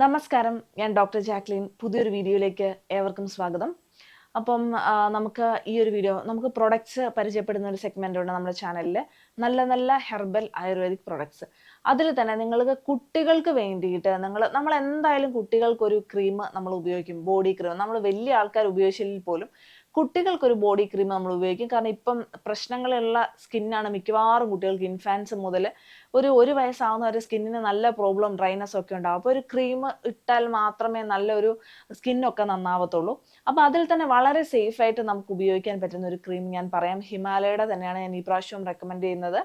നമസ്കാരം. ഞാൻ doctor Jacqueline. പുതിയൊരു വീഡിയോയിലേക്ക് ഏവർക്കും സ്വാഗതം. അപ്പം നമുക്ക് ഈ ഒരു വീഡിയോ നമുക്ക് പ്രൊഡക്ട്സ് പരിചയപ്പെടുന്ന ഒരു സെഗ്മെന്റ് ഉണ്ട് നമ്മുടെ ചാനലിൽ നല്ല നല്ല ഹെർബൽ ആയുർവേദിക് പ്രൊഡക്ട്സ് അതിൽ തന്നെ നിങ്ങൾക്ക് കുട്ടികൾക്ക് വേണ്ടിയിട്ട് നിങ്ങൾ നമ്മൾ എന്തായാലും കുട്ടികൾക്കൊരു ക്രീം നമ്മൾ ഉപയോഗിക്കും. ബോഡി ക്രീം നമ്മൾ വലിയ ആൾക്കാർ ഉപയോഗിച്ചില്ലെങ്കിൽ പോലും കുട്ടികൾക്കൊരു ബോഡി ക്രീം നമ്മൾ ഉപയോഗിക്കും. കാരണം ഇപ്പം പ്രശ്നങ്ങളുള്ള സ്കിന്നാണ് മിക്കവാറും കുട്ടികൾക്ക് ഇൻഫാൻസ് മുതൽ ഒരു ഒരു വയസ്സാവുന്ന ഒരു സ്കിന്നിന് നല്ല പ്രോബ്ലം ഡ്രൈനസ് ഒക്കെ ഉണ്ടാവും. അപ്പോൾ ഒരു ക്രീം ഇട്ടാൽ മാത്രമേ നല്ലൊരു സ്കിന്നൊക്കെ നന്നാവത്തുള്ളൂ. അപ്പോൾ അതിൽ തന്നെ വളരെ സേഫ് ആയിട്ട് നമുക്ക് ഉപയോഗിക്കാൻ പറ്റുന്ന ഒരു ക്രീം ഞാൻ പറയാം. ഹിമാലയയുടെ തന്നെയാണ് ഞാൻ ഈ പ്രാവശ്യം റെക്കമെൻഡ് ചെയ്യുന്നത്.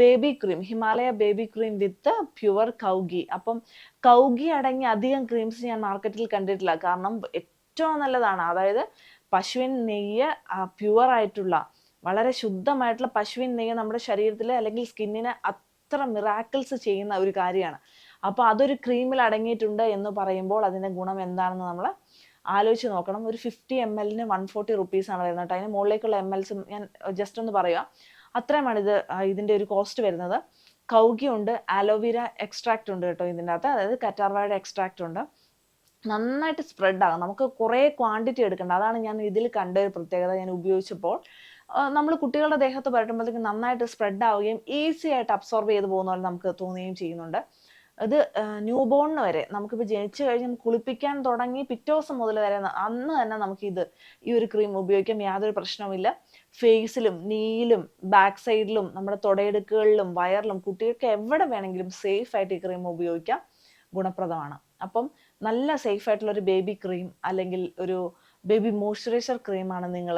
Baby cream Himalaya baby cream with pure cow ghee അപ്പം കൗഗി അടങ്ങിയ അധികം ക്രീംസ് ഞാൻ മാർക്കറ്റിൽ കണ്ടിട്ടില്ല. കാരണം ഏറ്റവും നല്ലതാണ്. അതായത് പശുവിൻ നെയ്യ് പ്യുവർ ആയിട്ടുള്ള വളരെ ശുദ്ധമായിട്ടുള്ള പശുവിൻ നെയ്യ് നമ്മുടെ ശരീരത്തിൽ അല്ലെങ്കിൽ സ്കിന്നിന് അത്ര മിറാക്കിൾസ് ചെയ്യുന്ന ഒരു കാര്യമാണ്. അപ്പോൾ അതൊരു ക്രീമിൽ അടങ്ങിയിട്ടുണ്ട് എന്ന് പറയുമ്പോൾ അതിന്റെ ഗുണം എന്താണെന്ന് നമ്മൾ ആലോചിച്ച് നോക്കണം. ഒരു ഫിഫ്റ്റി എം എല്ലിന് വൺ ഫോർട്ടി റുപ്പീസാണ് വരുന്നത് അതിന് മുകളിലേക്കുള്ള എം എൽസും ഞാൻ ജസ്റ്റ് ഒന്ന് പറയുക അത്രയുമാണ് ഇത് ഇതിന്റെ ഒരു കോസ്റ്റ് വരുന്നത്. കൗഗി ഉണ്ട് ആലോവേര എക്സ്ട്രാക്റ്റ് ഉണ്ട് കേട്ടോ ഇതിന്റെ അകത്ത്. അതായത് കറ്റാർവാഴയുടെ എക്സ്ട്രാക്റ്റ് ഉണ്ട്. നന്നായിട്ട് സ്പ്രെഡ് ആകും. നമുക്ക് കുറേ ക്വാണ്ടിറ്റി എടുക്കേണ്ട. അതാണ് ഞാൻ ഇതിൽ കണ്ട ഒരു പ്രത്യേകത ഞാൻ ഉപയോഗിച്ചപ്പോൾ. നമ്മൾ കുട്ടികളുടെ ദേഹത്ത് പരട്ടുമ്പോഴത്തേക്ക് നന്നായിട്ട് സ്പ്രെഡ് ആവുകയും ഈസി ആയിട്ട് അബ്സോർബ് ചെയ്ത് പോകുന്ന പോലെ നമുക്ക് തോന്നുകയും ചെയ്യുന്നുണ്ട്. ഇത് ന്യൂ ബോണിന് വരെ നമുക്കിപ്പോൾ ജനിച്ചു കഴിഞ്ഞ് കുളിപ്പിക്കാൻ തുടങ്ങി പിറ്റേ ദിവസം മുതൽ വരെ അന്ന് തന്നെ നമുക്ക് ഇത് ഈ ഒരു ക്രീം ഉപയോഗിക്കാം. യാതൊരു പ്രശ്നവുമില്ല. ഫേസിലും നീയിലും ബാക്ക് സൈഡിലും നമ്മുടെ തുടയെടുക്കുകളിലും വയറിലും കുട്ടികൾക്ക് എവിടെ വേണമെങ്കിലും സേഫ് ആയിട്ട് ഈ ക്രീം ഉപയോഗിക്കാം. ഗുണപ്രദമാണ്. അപ്പം നല്ല സേഫ് ആയിട്ടുള്ള ഒരു ബേബി ക്രീം അല്ലെങ്കിൽ ഒരു ബേബി മോയ്സ്ചറൈസർ ക്രീമാണ് നിങ്ങൾ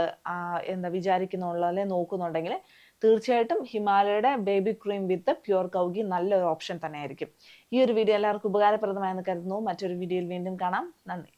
എന്താ വിചാരിക്കുന്നുള്ള അല്ലെ നോക്കുന്നുണ്ടെങ്കിൽ തീർച്ചയായിട്ടും ഹിമാലയയുടെ baby cream with pure cow ghee നല്ലൊരു ഓപ്ഷൻ തന്നെയായിരിക്കും. ഈ ഒരു വീഡിയോ എല്ലാവർക്കും ഉപകാരപ്രദമായെന്ന് കരുതുന്നു. മറ്റൊരു വീഡിയോയിൽ വീണ്ടും കാണാം. നന്ദി.